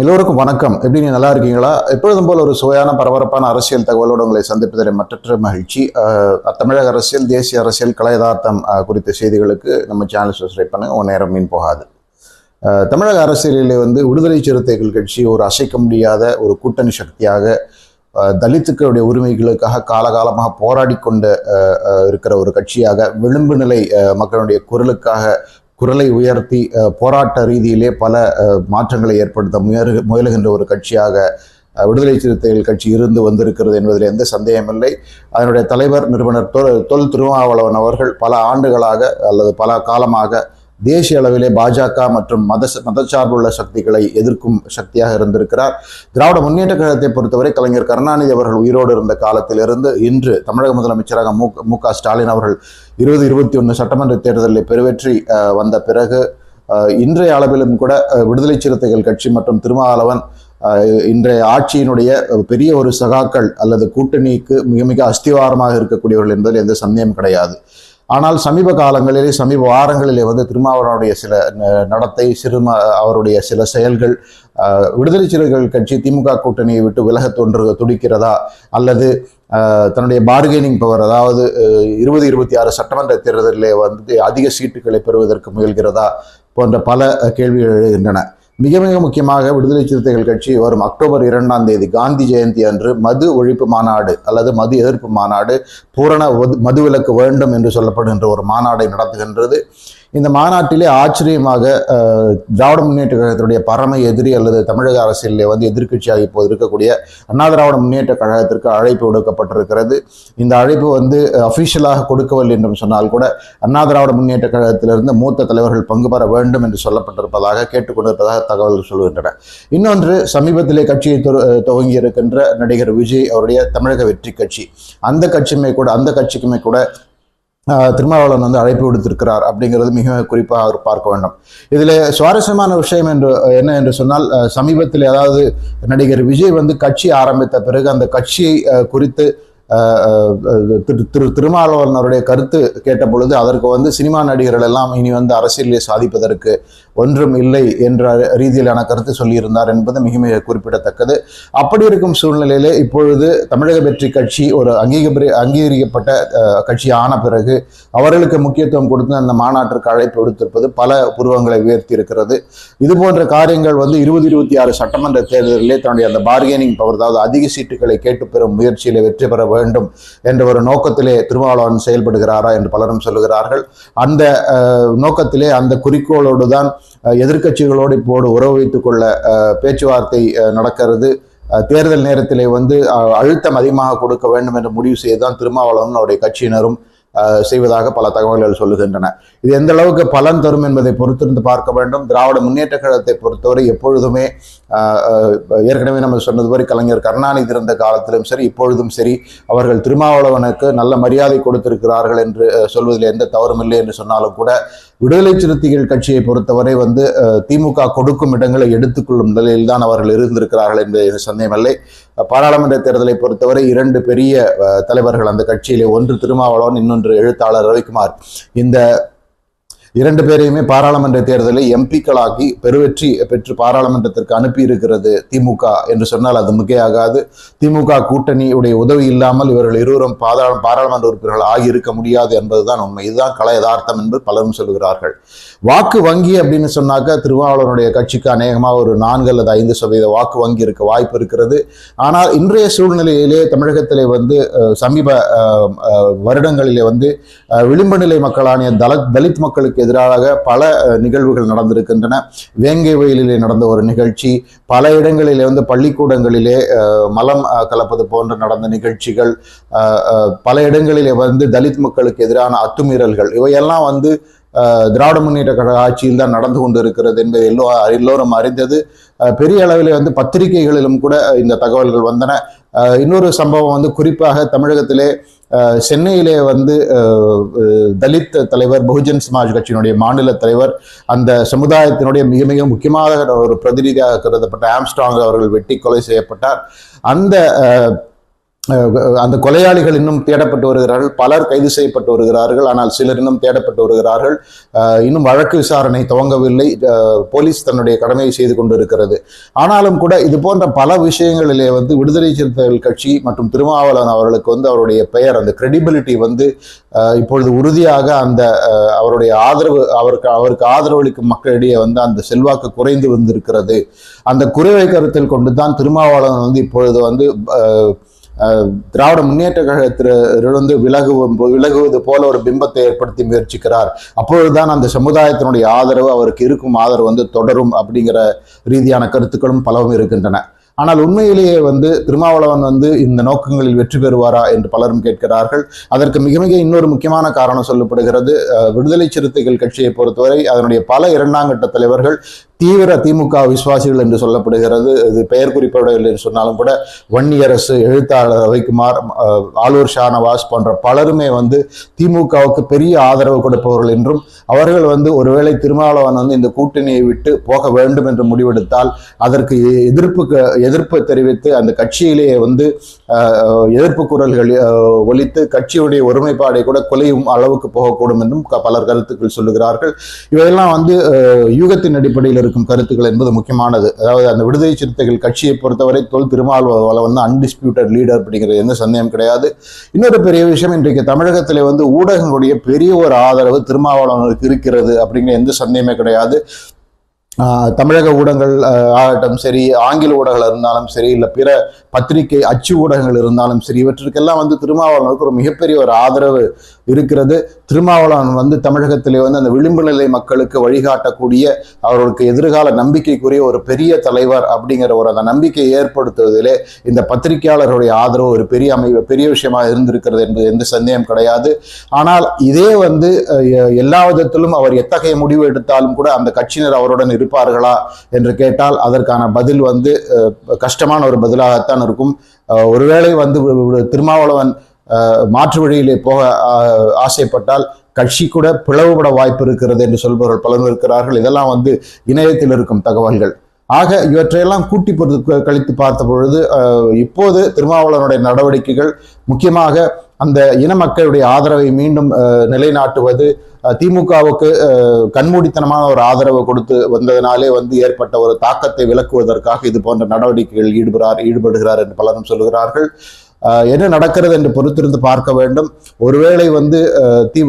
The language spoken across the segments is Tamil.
எல்லோருக்கும் வணக்கம். எப்படி நீங்க நல்லா இருக்கீங்களா? எப்பொழுதும் போல ஒரு சுவையான பரபரப்பான அரசியல் தகவலோடு உங்களை சந்திப்பதில் மற்றற்ற மகிழ்ச்சி. தமிழக அரசியல் தேசிய அரசியல் கலையதார்த்தம் குறித்த செய்திகளுக்கு நம்ம சேனல் சப்ஸ்கிரைப் பண்ணுங்க. உன் நேரம் மீன் போகாது. தமிழக அரசியலில் வந்து விடுதலை சிறுத்தைகள் கட்சி ஒரு அசைக்க முடியாத ஒரு கூட்டணி சக்தியாக தலித்துக்களுடைய உரிமைகளுக்காக காலகாலமாக போராடி கொண்டு இருக்கிற ஒரு கட்சியாக விளிம்பு நிலை மக்களுடைய குரலுக்காக குரலை உயர்த்தி போராட்ட ரீதியிலே பல மாற்றங்களை ஏற்படுத்த முயறு முயலுகின்ற ஒரு கட்சியாக விடுதலை சிறுத்தைகள் கட்சி இருந்து வந்திருக்கிறது என்பதில் எந்த சந்தேகமில்லை அதனுடைய தலைவர் நிறுவனர் தொல் தொல் திருமாவளவன் அவர்கள் பல ஆண்டுகளாக அல்லது பல காலமாக தேசிய அளவிலே பாஜக மற்றும் மத மதச்சார்புள்ள சக்திகளை எதிர்க்கும் சக்தியாக இருந்திருக்கிறார். திராவிட முன்னேற்ற கழகத்தை பொறுத்தவரை கலைஞர் கருணாநிதி அவர்கள் உயிரோடு இருந்த காலத்திலிருந்து இன்று தமிழக முதலமைச்சராக மு மு க ஸ்டாலின் அவர்கள் இருபது இருபத்தி ஒன்று சட்டமன்ற தேர்தலில் பெருவெற்றி வந்த பிறகு இன்றைய அளவிலும் கூட விடுதலை சிறுத்தைகள் கட்சி மற்றும் திருமாவளவன் இன்றைய ஆட்சியினுடைய பெரிய ஒரு சகாக்கள் அல்லது கூட்டணிக்கு மிக மிக அஸ்திவாரமாக இருக்கக்கூடியவர்கள் என்பதில் எந்த சந்தேகம் கிடையாது. ஆனால் சமீப காலங்களிலே சமீப வாரங்களிலே வந்து திருமாவளவனுடைய சில நடத்தை சிறும அவருடைய சில செயல்கள் விடுதலை சிறுத்தைகள் கட்சி திமுக கூட்டணியை விட்டு விலக தோன்று துடிக்கிறதா? அல்லது தன்னுடைய பார்கெனிங் பவர் அதாவது இருபது இருபத்தி ஆறு சட்டமன்ற தேர்தலிலே வந்து அதிக சீட்டுகளை பெறுவதற்கு முயல்கிறதா? போன்ற பல கேள்விகள் எழுகின்றன. மிக மிக முக்கியமாக விடுதலை சிறுத்தைகள் கட்சி வரும் அக்டோபர் இரண்டாம் தேதி காந்தி ஜெயந்தி அன்று மது ஒழிப்பு மாநாடு அல்லது மது எதிர்ப்பு மாநாடு பூரண ஒது- மதுவிலக்கு வேண்டும் என்று சொல்லப்படுகின்ற ஒரு மாநாடை நடத்துகின்றது. இந்த மாநாட்டிலே ஆச்சரியமாக திராவிட முன்னேற்ற கழகத்தினுடைய பரம எதிரி அல்லது தமிழக அரசியலில் வந்து எதிர்கட்சியாக இப்போது இருக்கக்கூடிய அண்ணா திராவிட முன்னேற்ற கழகத்திற்கு அழைப்பு விடுக்கப்பட்டிருக்கிறது. இந்த அழைப்பு வந்து அஃபிஷியலாக கொடுக்கவில்லை என்றும் சொன்னால் கூட அண்ணா திராவிட முன்னேற்ற கழகத்திலிருந்து மூத்த தலைவர்கள் பங்கு பெற வேண்டும் என்று சொல்லப்பட்டிருப்பதாக கேட்டுக்கொண்டிருப்பதாக தகவல்கள் சொல்கின்றன. இன்னொன்று சமீபத்திலே கட்சியை துவங்கி இருக்கின்ற நடிகர் விஜய் அவருடைய தமிழக வெற்றி கட்சி. அந்த கட்சியுமே கூட அந்த கட்சிக்குமே கூட திருமாவளவன் வந்து அழைப்பு விடுத்திருக்கிறார் அப்படிங்கிறது மிக குறிப்பாக அவர் பார்க்க வேண்டும். இதில் சுவாரஸ்யமான விஷயம் என்று என்ன என்று சொன்னால் சமீபத்தில் அதாவது நடிகர் விஜய் வந்து கட்சி ஆரம்பித்த பிறகு அந்த கட்சியை குறித்து திரு திரு திருமாவளவன் அவருடைய கருத்து கேட்ட பொழுது அதற்கு வந்து சினிமா நடிகர்கள் எல்லாம் இனி வந்து அரசியலில் சாதிப்பதற்கு ஒன்றும் இல்லை என்ற ரீதியிலான கருத்து சொல்லியிருந்தார் என்பது மிக மிக குறிப்பிடத்தக்கது. அப்படி இருக்கும் சூழ்நிலையிலே இப்பொழுது தமிழக வெற்றி கட்சி ஒரு அங்கீகரி அங்கீகரிக்கப்பட்ட கட்சி ஆன பிறகு அவர்களுக்கு முக்கியத்துவம் கொடுத்து அந்த மாநாட்டிற்கு அழைப்பு விடுத்திருப்பது பல புருவங்களை உயர்த்தி இருக்கிறது இது போன்ற காரியங்கள் வந்து இருபது இருபத்தி ஆறு சட்டமன்ற தேர்தலிலே தன்னுடைய அந்த பார்கெனிங் பவர் அதாவது அதிக சீட்டுகளை கேட்டு பெறும் முயற்சியிலே வெற்றி பெற வேண்டும் என்ற ஒரு நோக்கத்திலே திருமாவளவன் செயல்படுகிறாரா என்று பலரும் சொல்லுகிறார்கள். அந்த நோக்கத்திலே அந்த குறிக்கோளோடு தான் எதிர்கட்சிகளோடு எதிர்க்கட்சிகளோடு இப்போது உறவு வைத்துக் கொள்ள பேச்சுவார்த்தை நடக்கிறது. தேர்தல் நேரத்திலே வந்து அழுத்தம் அதிகமாக கொடுக்க வேண்டும் என்று முடிவு செய்து தான் திருமாவளவன் அவருடைய கட்சியினரும் செய்வதாக பல தகவல்கள் சொல்லுகின்றன. இது எந்த அளவுக்கு பலன் தரும் என்பதை பொறுத்திருந்து பார்க்க வேண்டும். திராவிட முன்னேற்ற கழகத்தை பொறுத்தவரை எப்பொழுதுமே ஏற்கனவே நம்ம சொன்னது மாதிரி கலைஞர் கருணாநிதி இருந்த காலத்திலும் சரி இப்பொழுதும் சரி அவர்கள் திருமாவளவனுக்கு நல்ல மரியாதை கொடுத்திருக்கிறார்கள் என்று சொல்வதில் எந்த தவறும் இல்லை என்று சொன்னாலும் கூட விடுதலை சிறுத்தைகள் கட்சியை பொறுத்தவரை வந்து திமுக கொடுக்கும் இடங்களை எடுத்துக்கொள்ளும் நிலையில் தான் அவர்கள் இருந்திருக்கிறார்கள் என்பது சந்தேகமில்லை. பாராளுமன்ற தேர்தலை பொறுத்தவரை இரண்டு பெரிய தலைவர்கள் அந்த கட்சியிலே ஒன்று திருமாவளவன் இன்னொன்று எழுத்தாளர் ரவிக்குமார். இந்த இரண்டு பேரையுமே பாராளுமன்ற தேர்தலில் எம்பிக்களாக்கி பெருவெற்றி பெற்று பாராளுமன்றத்திற்கு அனுப்பி இருக்கிறது திமுக என்று சொன்னால் அது மிகையாகாது. திமுக கூட்டணியுடைய உதவி இல்லாமல் இவர்கள் இருவரும் பாதாள பாராளுமன்ற உறுப்பினர்கள் ஆகியிருக்க முடியாது என்பதுதான் உண்மை. இதுதான் கலை யதார்த்தம் என்று பலரும் சொல்கிறார்கள். வாக்கு வங்கி அப்படின்னு சொன்னாக்க திருமாவளவனுடைய கட்சிக்கு அநேகமாக ஒரு நான்கு அல்லது ஐந்து சதவீத வாக்கு வங்கி இருக்க வாய்ப்பு இருக்கிறது. ஆனால் இன்றைய சூழ்நிலையிலே தமிழகத்திலே வந்து சமீப வருடங்களிலே வந்து விளிம்பு நிலை மக்களான தல தலித் மக்களுக்கு எதிராக பல நிகழ்வுகள் நடந்திருக்கின்றன. வேங்கை வயலிலே நடந்த ஒரு நிகழ்ச்சி பல இடங்களிலே வந்து பள்ளிக்கூடங்களிலே மலம் கலப்பது போன்ற நடந்த நிகழ்ச்சிகள் பல இடங்களிலே வந்து தலித் மக்களுக்கு எதிரான அத்துமீறல்கள் இவையெல்லாம் வந்து திராவிட முன்னேற்ற கழக ஆட்சியில் தான் நடந்து கொண்டு இருக்கிறது என்பது எல்லோ எல்லோரும் அறிந்தது. பெரிய அளவில் வந்து பத்திரிகைகளிலும் கூட இந்த தகவல்கள் வந்தன. இன்னொரு சம்பவம் வந்து குறிப்பாக தமிழகத்திலே சென்னையிலே வந்து தலித் தலைவர் பகுஜன் சமாஜ் கட்சியினுடைய மாநில தலைவர் அந்த சமுதாயத்தினுடைய மிக மிக முக்கியமான ஒரு பிரதிநிதியாக கருதப்பட்ட ஆம்ஸ்டாங் அவர்கள் வெட்டி கொலை செய்யப்பட்டார். அந்த அந்த கொலையாளிகள் இன்னும் தேடப்பட்டு வருகிறார்கள். பலர் கைது செய்யப்பட்டு வருகிறார்கள். ஆனால் சிலர் இன்னும் தேடப்பட்டு வருகிறார்கள். இன்னும் வழக்கு விசாரணை துவங்கவில்லை. போலீஸ் தன்னுடைய கடமையை செய்து கொண்டிருக்கிறது. ஆனாலும் கூட இது போன்ற பல விஷயங்களிலே வந்து விடுதலை சிறுத்தைகள் கட்சி மற்றும் திருமாவளவன் அவர்களுக்கு வந்து அவருடைய பெயர் அந்த கிரெடிபிலிட்டி வந்து இப்பொழுது உறுதியாக அந்த அவருடைய ஆதரவு அவருக்கு அவருக்கு ஆதரவளிக்கும் மக்களிடையே வந்து அந்த செல்வாக்கு குறைந்து வந்திருக்கிறது. அந்த குறைவை கருத்தில் கொண்டு தான் திருமாவளவன் வந்து இப்பொழுது வந்து திராவிட முன்னேற்ற கழகத்திலிருந்து விலகுவும் விலகுவது போல ஒரு பிம்பத்தை ஏற்படுத்தி முயற்சிக்கிறார். அப்பொழுதுதான் அந்த சமுதாயத்தினுடைய ஆதரவு அவருக்கு இருக்கும் ஆதரவு வந்து தொடரும் அப்படிங்கிற ரீதியான கருத்துக்களும் பலவும் இருக்கின்றன. ஆனால் உண்மையிலேயே வந்து திருமாவளவன் வந்து இந்த நோக்கங்களில் வெற்றி பெறுவாரா என்று பலரும் கேட்கிறார்கள். அதற்கு மிக மிக இன்னொரு முக்கியமான காரணம் சொல்லப்படுகிறது. விடுதலை சிறுத்தைகள் கட்சியை பொறுத்தவரை அதனுடைய பல இரண்டாங்கட்ட தலைவர்கள் தீவிர திமுக விசுவாசிகள் என்று சொல்லப்படுகிறது. இது பெயர் குறிப்பிடவில்லை என்று சொன்னாலும் கூட வன்னியரசு எழுத்தாளர் ரவிக்குமார் ஆலூர் ஷானவாஸ் போன்ற பலருமே வந்து திமுகவுக்கு பெரிய ஆதரவு கொடுப்பவர்கள் என்றும் அவர்கள் வந்து ஒருவேளை திருமாவளவன் வந்து இந்த கூட்டணியை விட்டு போக வேண்டும் என்று முடிவெடுத்தால் அதற்கு எதிர்ப்பு எதிர்ப்பு தெரிவித்து அந்த கட்சியிலேயே வந்து எதிர்ப்பு குரல்கள் ஒழித்து கட்சியுடைய ஒருமைப்பாடை கூட குலையும் அளவுக்கு போகக்கூடும் என்றும் பலர் கருத்துக்கள் சொல்லுகிறார்கள். இவையெல்லாம் வந்து யூகத்தின் அடிப்படையில் இருக்கும் கருத்துக்கள் என்பது முக்கியமானது. அதாவது அந்த விடுதலை சிறுத்தைகள் கட்சியை பொறுத்தவரை தொல் திருமாவளவன் வந்து அன்டிஸ்பியூட்டட் லீடர் அப்படிங்கிறது எந்த சந்தேகம் கிடையாது. இன்னொரு பெரிய விஷயம் இன்றைக்கு தமிழகத்திலே வந்து ஊடகங்களுடைய பெரிய ஒரு ஆதரவு திருமாவளவனுக்கு இருக்கிறது அப்படிங்கிற எந்த சந்தேகமே கிடையாது. தமிழக ஊடகங்கள் ஆகட்டும் சரி ஆங்கில ஊடகங்கள் இருந்தாலும் சரி இல்லை பிற பத்திரிகை அச்சு ஊடகங்கள் இருந்தாலும் சரி இவற்றுக்கெல்லாம் வந்து திருமாவளவனுக்கு ஒரு மிகப்பெரிய ஒரு ஆதரவு இருக்கிறது. திருமாவளவன் வந்து தமிழகத்திலே வந்து அந்த விளிம்பு நிலை மக்களுக்கு வழிகாட்டக்கூடிய அவர்களுக்கு எதிர்கால நம்பிக்கைக்குரிய ஒரு பெரிய தலைவர் அப்படிங்கிற ஒரு அந்த நம்பிக்கையை ஏற்படுத்துவதிலே இந்த பத்திரிகையாளர்களுடைய ஆதரவு ஒரு பெரிய அமை பெரிய விஷயமா இருந்திருக்கிறது என்பது எந்த சந்தேகம் கிடையாது. ஆனால் இதே வந்து எல்லா விதத்திலும் அவர் எத்தகைய முடிவு எடுத்தாலும் கூட அந்த கட்சியினர் அவருடன் இருப்பார்களா என்று கேட்டால் அதற்கான பதில் வந்து கஷ்டமான ஒரு பதிலாகத்தான் இருக்கும். ஒருவேளை வந்து திருமாவளவன் மாற்று வழியிலே போக ஆசைப்பட்டால் கட்சி கூட பிளவுபட வாய்ப்பு இருக்கிறது என்று சொல்பவர்கள் பலரும் இருக்கிறார்கள். இதெல்லாம் வந்து இணையத்தில் இருக்கும் தகவல்கள். ஆக இவற்றையெல்லாம் கூட்டி பொறுத்து கழித்து பார்த்த பொழுது இப்போது திருமாவளவனுடைய நடவடிக்கைகள் முக்கியமாக அந்த இன மக்களுடைய ஆதரவை மீண்டும் நிலைநாட்டுவது திமுகவுக்கு கண்மூடித்தனமான ஒரு ஆதரவு கொடுத்து வந்ததினாலே வந்து ஏற்பட்ட ஒரு தாக்கத்தை விளக்குவதற்காக இது போன்ற நடவடிக்கைகள் ஈடுபடுறார் ஈடுபடுகிறார் என்று பலரும் சொல்கிறார்கள் என்ன நடக்கிறது என்று பொறுத்திருந்து பார்க்க வேண்டும். ஒருவேளை வந்து தி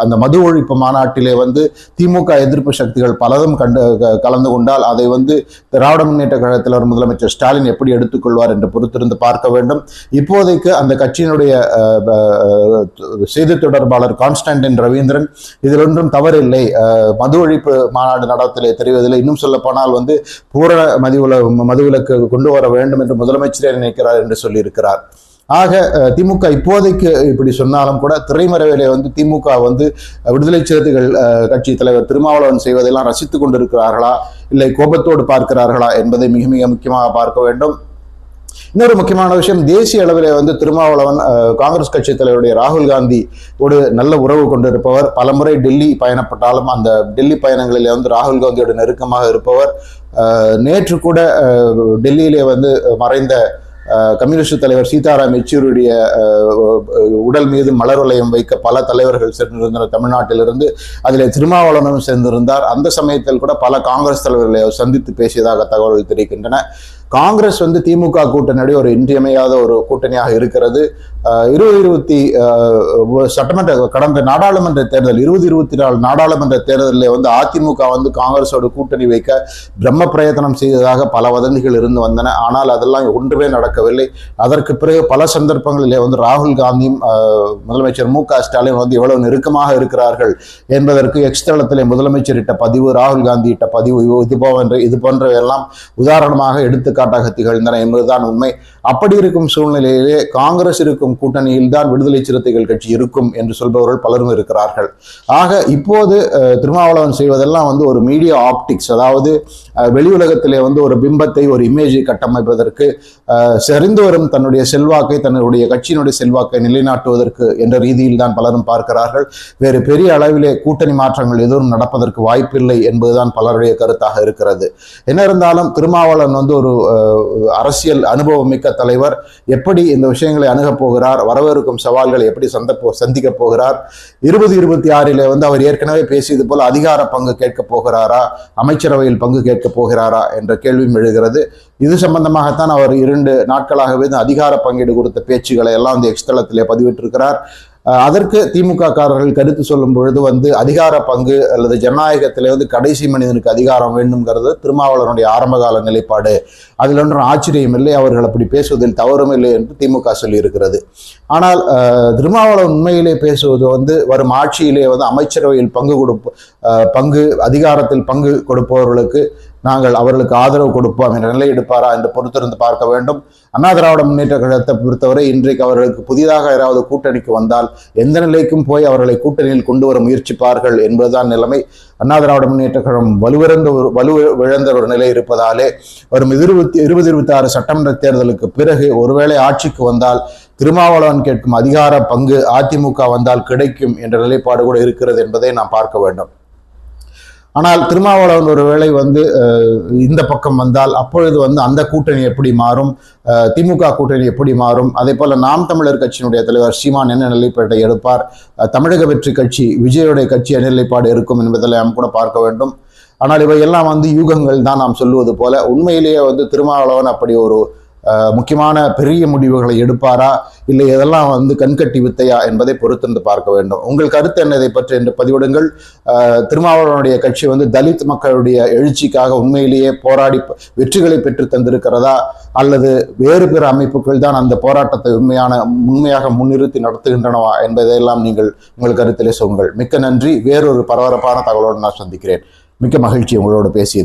அந்த மது ஒழிப்பு மாநாட்டிலே வந்து திமுக எதிர்ப்பு சக்திகள் பலதும் கண்டு க- கலந்து கொண்டால் அதை வந்து திராவிட முன்னேற்ற கழகத்தில் ஒரு முதலமைச்சர் ஸ்டாலின் எப்படி எடுத்துக்கொள்வார் என்று பொறுத்திருந்து பார்க்க வேண்டும். இப்போதைக்கு அந்த கட்சியினுடைய செய்தி தொடர்பாளர் கான்ஸ்டன்டின் ரவீந்திரன் இதில் ஒன்றும் தவறில்லை. மது ஒழிப்பு மாநாடு நடத்திலே தெரிவதில்லை. இன்னும் சொல்லப்போனால் வந்து பூரண மதுவில மதுவிலக்கு கொண்டு வர வேண்டும் என்று முதலமைச்சரே நினைக்கிறார் என்று சொல்லியிருக்கிறார். ஆக திமுக இப்போதைக்கு இப்படி சொன்னாலும் கூட திரைமறைவிலே வந்து திமுக வந்து விடுதலை சிறுத்தைகள் கட்சி தலைவர் திருமாவளவன் செய்வதெல்லாம் ரசித்துக் கொண்டிருக்கிறார்களா? இல்லை கோபத்தோடு பார்க்கிறார்களா என்பதை மிக மிக முக்கியமாக பார்க்க வேண்டும். இன்னொரு முக்கியமான விஷயம் தேசிய அளவிலே வந்து திருமாவளவன் காங்கிரஸ் கட்சி தலைவருடைய ராகுல் காந்தி ஒரு நல்ல உறவு கொண்டிருப்பவர். பலமுறை டெல்லி பயணப்பட்டாலும் அந்த டெல்லி பயணங்களிலே வந்து ராகுல் காந்தியோட நெருக்கமாக இருப்பவர். நேற்று கூட டெல்லியிலே வந்து மறைந்த கம்யூனிஸ்ட் தலைவர் சீதாராம் யெச்சூருடைய அஹ், உடல் மீது மலர் வளையம் வைக்க பல தலைவர்கள் சென்றிருந்தனர் தமிழ்நாட்டிலிருந்து. அதில் திருமாவளவனும் சேர்ந்திருந்தார். அந்த சமயத்தில் கூட பல காங்கிரஸ் தலைவர்களை சந்தித்து பேசியதாக தகவல்கள் தெரிவிக்கின்றன. காங்கிரஸ் வந்து திமுக கூட்டணி ஒரு இன்றியமையாத ஒரு கூட்டணியாக இருக்கிறது. இருபது இருபத்தி சட்டமன்ற கடந்த நாடாளுமன்ற தேர்தல் இருபது இருபத்தி நாலு நாடாளுமன்ற தேர்தலில் வந்து அதிமுக வந்து காங்கிரஸோட கூட்டணி வைக்க பிரம்ம பிரயத்தனம் செய்ததாக பல வதந்திகள் இருந்து வந்தன. ஆனால் அதெல்லாம் ஒன்றுமே நடக்கவில்லை. அதற்கு பிறகு பல சந்தர்ப்பங்களிலே வந்து ராகுல் காந்தியும் முதலமைச்சர் மு க ஸ்டாலின் வந்து எவ்வளவு நெருக்கமாக இருக்கிறார்கள் என்பதற்கு எக்ஸ் தளத்திலே முதலமைச்சர் இட்ட பதிவு ராகுல் காந்தி இட்ட பதிவு இது- இது போன்ற இது போன்றவையெல்லாம் உதாரணமாக எடுத்துக்காட்டாக திகழ்ந்தன என்பதுதான் உண்மை. அப்படி இருக்கும் சூழ்நிலையிலே காங்கிரஸ் இருக்கும் கூட்டணியில் தான் விடுதலை சிறுத்தைகள் கட்சி இருக்கும் என்று சொல்பவர்கள் பலரும் இருக்கிறார்கள். ஆக இப்போது திருமாவளவன் செய்வதெல்லாம் வந்து ஒரு மீடியா ஆப்டிக்ஸ் அதாவது வெளி உலகத்திலே வந்து ஒரு பிம்பத்தை ஒரு இமேஜை கட்டமைப்பதற்கு செறிந்து வரும் தன்னுடைய செல்வாக்கை தன்னுடைய கட்சியினுடைய செல்வாக்கை நிலைநாட்டுவதற்கு என்ற ரீதியில் தான் பலரும் பார்க்கிறார்கள். வேறு பெரிய அளவிலே கூட்டணி மாற்றங்கள் எதுவும் நடப்பதற்கு வாய்ப்பில்லை என்பதுதான் பலருடைய கருத்தாக இருக்கிறது. என்ன இருந்தாலும் திருமாவளவன் வந்து ஒரு அரசியல் அனுபவம் மிக்க தலைவர் எப்படி இந்த விஷயங்களை அணுகப் போகிறார் வரவிருக்கும் சவால்களை எப்படி சந்தப்போ சந்திக்கப் போகிறார் இருபது இருபத்தி ஆறில் வந்து அவர் ஏற்கனவே பேசியது போல் அதிகார பங்கு கேட்கப் போகிறாரா அமைச்சரவையில் பங்கு கேட்கப் போகிறாரா என்ற கேள்வியும் எழுகிறது. இது சம்பந்தமாகத்தான் அவர் இரண்டு நாட்களாகவே அதிகார பங்கீடு குறித்த பேச்சுகளை எல்லாம் வந்து எக்ஸ்தலத்திலே பதிவிட்டிருக்கிறார். அதற்கு திமுக காரர்கள் கருத்து சொல்லும் பொழுது வந்து அதிகார பங்கு அல்லது ஜனநாயகத்தில் வந்து கடைசி மனிதனுக்கு அதிகாரம் வேண்டும்ங்கிறது திருமாவளவனுடைய ஆரம்பகால நிலைப்பாடு. அதில் ஒன்றும் ஆச்சரியம் இல்லை அவர்கள் அப்படி பேசுவதில் தவறும் இல்லை என்று திமுக சொல்லியிருக்கிறது. ஆனால் திருமாவளவன் உண்மையிலே பேசுவது வந்து வரும் ஆட்சியிலே வந்து அமைச்சரவையில் பங்கு கொடுப்பு பங்கு அதிகாரத்தில் பங்கு கொடுப்பவர்களுக்கு நாங்கள் அவர்களுக்கு ஆதரவு கொடுப்போம் என்ற நிலை எடுப்பாரா என்று பொறுத்திருந்து பார்க்க வேண்டும். அண்ணா திராவிட முன்னேற்ற கழகத்தை பொறுத்தவரை இன்றைக்கு அவர்களுக்கு புதிதாக யாராவது கூட்டணிக்கு வந்தால் எந்த நிலைக்கும் போய் அவர்களை கூட்டணியில் கொண்டு வர முயற்சிப்பார்கள் என்பதுதான் நிலைமை. அண்ணா திராவிட முன்னேற்ற கழகம் வலுவிழந்த ஒரு வலு விழந்த ஒரு நிலை இருப்பதாலே வரும் இருபத்தி இருபது இருபத்தி ஆறு சட்டமன்ற தேர்தலுக்கு பிறகு ஒருவேளை ஆட்சிக்கு வந்தால் திருமாவளவன் கேட்கும் அதிகார பங்கு அதிமுக வந்தால் கிடைக்கும் என்ற நிலைப்பாடு கூட இருக்கிறது என்பதை நாம் பார்க்க வேண்டும். ஆனால் திருமாவளவன் ஒரு வேளை வந்து இந்த பக்கம் வந்தால் அப்பொழுது வந்து அந்த கூட்டணி எப்படி மாறும் திமுக கூட்டணி எப்படி மாறும் அதே போல நாம் தமிழர் கட்சியினுடைய தலைவர் சீமான் என்ன நிலைப்பாட்டை எடுப்பார் தமிழக வெற்றி கட்சி விஜயுடைய கட்சி என்ன நிலைப்பாடு இருக்கும் என்பதெல்லாம் கூட பார்க்க வேண்டும். ஆனால் இவையெல்லாம் வந்து யூகங்கள் தான் நாம் சொல்லுவது போல உண்மையிலேயே வந்து திருமாவளவன் அப்படி ஒரு முக்கியமான பெரிய முடிவுகளை எடுப்பாரா? இல்லை இதெல்லாம் வந்து கண்கட்டி வித்தையா என்பதை பொறுத்திருந்து பார்க்க வேண்டும். உங்கள் கருத்து என்ன இதை பற்றி என்று பதிவிடுங்கள். திருமாவளவனுடைய கட்சி வந்து தலித் மக்களுடைய எழுச்சிக்காக உண்மையிலேயே போராடி வெற்றிகளை பெற்று தந்திருக்கிறதா? அல்லது வேறு பிற அமைப்புகள் தான் அந்த போராட்டத்தை உண்மையான உண்மையாக முன்னிறுத்தி நடத்துகின்றனவா என்பதையெல்லாம் நீங்கள் உங்கள் கருத்திலே சொல்லுங்கள். மிக்க நன்றி. வேறொரு பரபரப்பான தகவலோடு நான் சந்திக்கிறேன். மிக்க மகிழ்ச்சி உங்களோடு பேசியது